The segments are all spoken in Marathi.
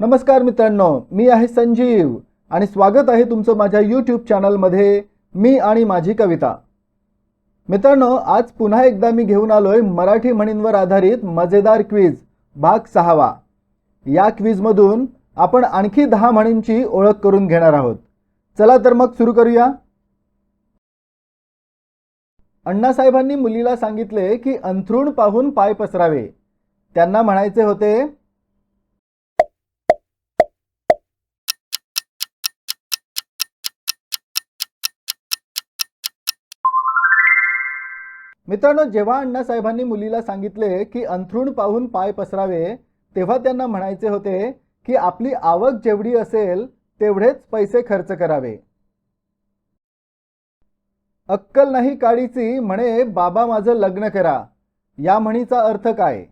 नमस्कार मित्रांनो मी आहे संजीव आणि स्वागत आहे तुमचं माझ्या यूट्यूब चॅनलमध्ये मी आणि माझी कविता. मित्रांनो आज पुन्हा एकदा मी घेऊन आलोय मराठी म्हणींवर आधारित मजेदार क्विज भाग सहावा. या क्विजमधून आपण आणखी दहा म्हणींची ओळख करून घेणार आहोत. चला तर मग सुरू करूया. अण्णासाहेबांनी मुलीला सांगितले की अंथरूण पाहून पाय पसरावे. त्यांना म्हणायचे होते मित्रांनो जेव्हा अण्णासाहेबांनी मुलीला सांगितले की अंथरूण पाहून पाय पसरावे तेव्हा त्यांना म्हणायचे होते की आपली आवक जेवढी असेल तेवढेच पैसे खर्च करावे. अक्कल नाही काळीची म्हणे बाबा माझं लग्न करा. या म्हणीचा अर्थ काय?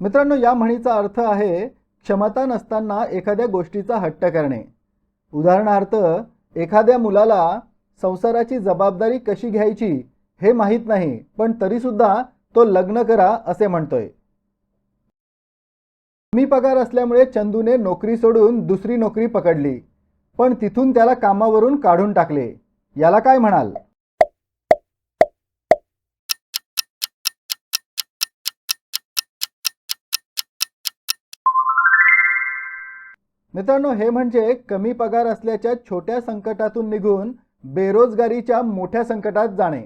मित्रांनो या म्हणीचा अर्थ आहे क्षमता नसताना एखाद्या गोष्टीचा हट्ट करणे. उदाहरणार्थ एखाद्या मुलाला संसाराची जबाबदारी कशी घ्यायची हे माहीत नाही पण तरीसुद्धा तो लग्न करा असे म्हणतोय. कमी पगार असल्यामुळे चंदूने नोकरी सोडून दुसरी नोकरी पकडली पण तिथून त्याला कामावरून काढून टाकले. याला काय म्हणाल? मित्रांनो हे म्हणजे कमी पगार असल्याच्या छोट्या संकटातून निघून बेरोजगारीच्या मोठ्या संकटात जाणे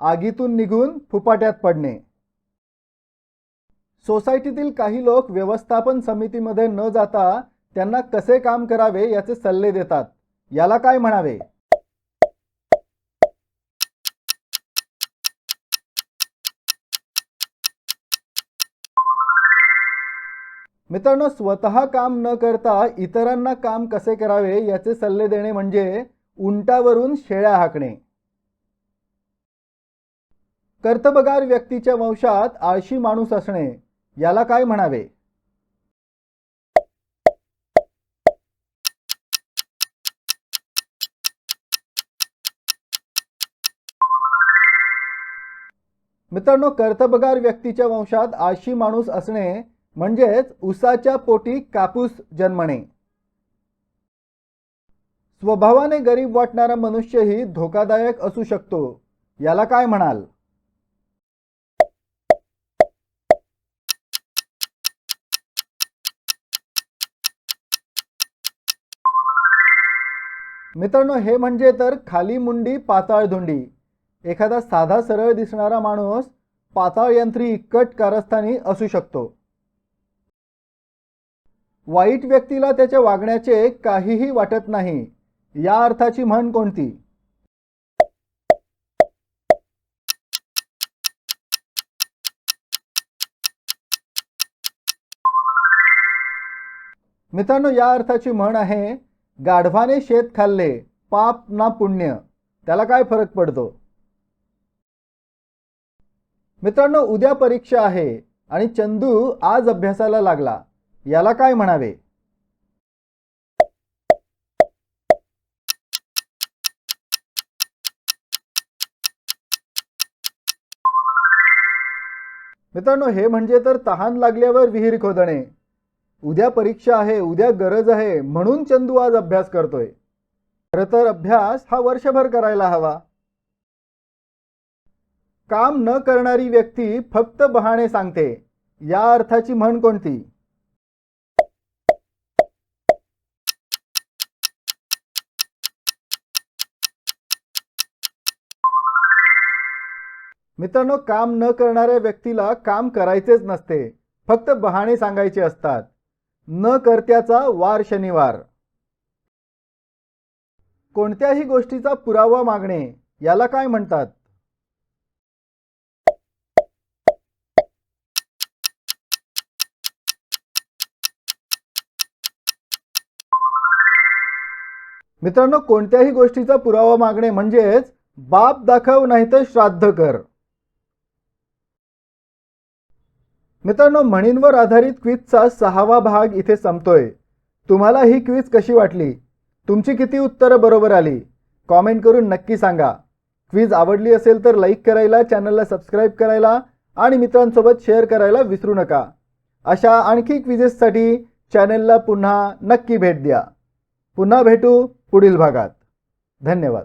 आगीतून निघून फुपाट्यात पडणे. सोसायटीतील काही लोक व्यवस्थापन समितीमध्ये न जाता त्यांना कसे काम करावे याचे सल्ले देतात. याला काय म्हणावे? मित्रांनो स्वतः काम न करता इतरांना काम कसे करावे याचे सल्ले देणे म्हणजे उंटावरून शेळ्या हाकणे. कर्तबगार व्यक्तीच्या वंशात आळशी माणूस असणे याला काय म्हणावे? मित्रांनो कर्तबगार व्यक्तीच्या वंशात आळशी माणूस असणे म्हणजेच उसाच्या पोटी कापूस जन्मणे. स्वभावाने गरीब वाटणारा मनुष्यही धोकादायक असू शकतो. याला काय म्हणाल? मित्रांनो हे म्हणजे तर खाली मुंडी पाताळ धुंडी. एखादा साधा सरळ दिसणारा माणूस पाताळ यंत्री इक्कट कारस्थानी असू शकतो. वाईट व्यक्तीला त्याच्या वागण्याचे काहीही वाटत नाही. या अर्थाची म्हण कोणती? मित्रांनो या अर्थाची म्हण आहे गाढवाने शेत खाल्ले पाप ना पुण्य. त्याला काय फरक पडतो? मित्रांनो उद्या परीक्षा आहे आणि चंदू आज अभ्यासाला लागला. याला काय म्हणावे? मित्रांनो हे म्हणजे तर तहान लागल्यावर विहीर खोदणे. उद्या परीक्षा आहे उद्या गरज आहे म्हणून चंदू आज अभ्यास करतोय. खरं तर अभ्यास हा वर्षभर करायला हवा. काम न करणारी व्यक्ती फक्त बहाणे सांगते. या अर्थाची म्हण कोणती? मित्रांनो काम न करणाऱ्या व्यक्तीला काम करायचेच नसते. फक्त बहाणे सांगायचे असतात. न करत्याचा वार शनिवार. कोणत्याही गोष्टीचा पुरावा मागणे याला काय म्हणतात? मित्रांनो कोणत्याही गोष्टीचा पुरावा मागणे म्हणजेच बाप दाखव नाही तर श्राद्ध कर. मित्रांनो म्हणींवर आधारित क्विजचा सहावा भाग इथे संपतोय. तुम्हाला ही क्विज कशी वाटली? तुमची किती उत्तरं बरोबर आली? कॉमेंट करून नक्की सांगा. क्विज आवडली असेल तर लाईक करायला चॅनलला सबस्क्राईब करायला आणि मित्रांसोबत शेअर करायला विसरू नका. अशा आणखी क्विजेससाठी चॅनलला पुन्हा नक्की भेट द्या. पुन्हा भेटू पुढील भागात. धन्यवाद.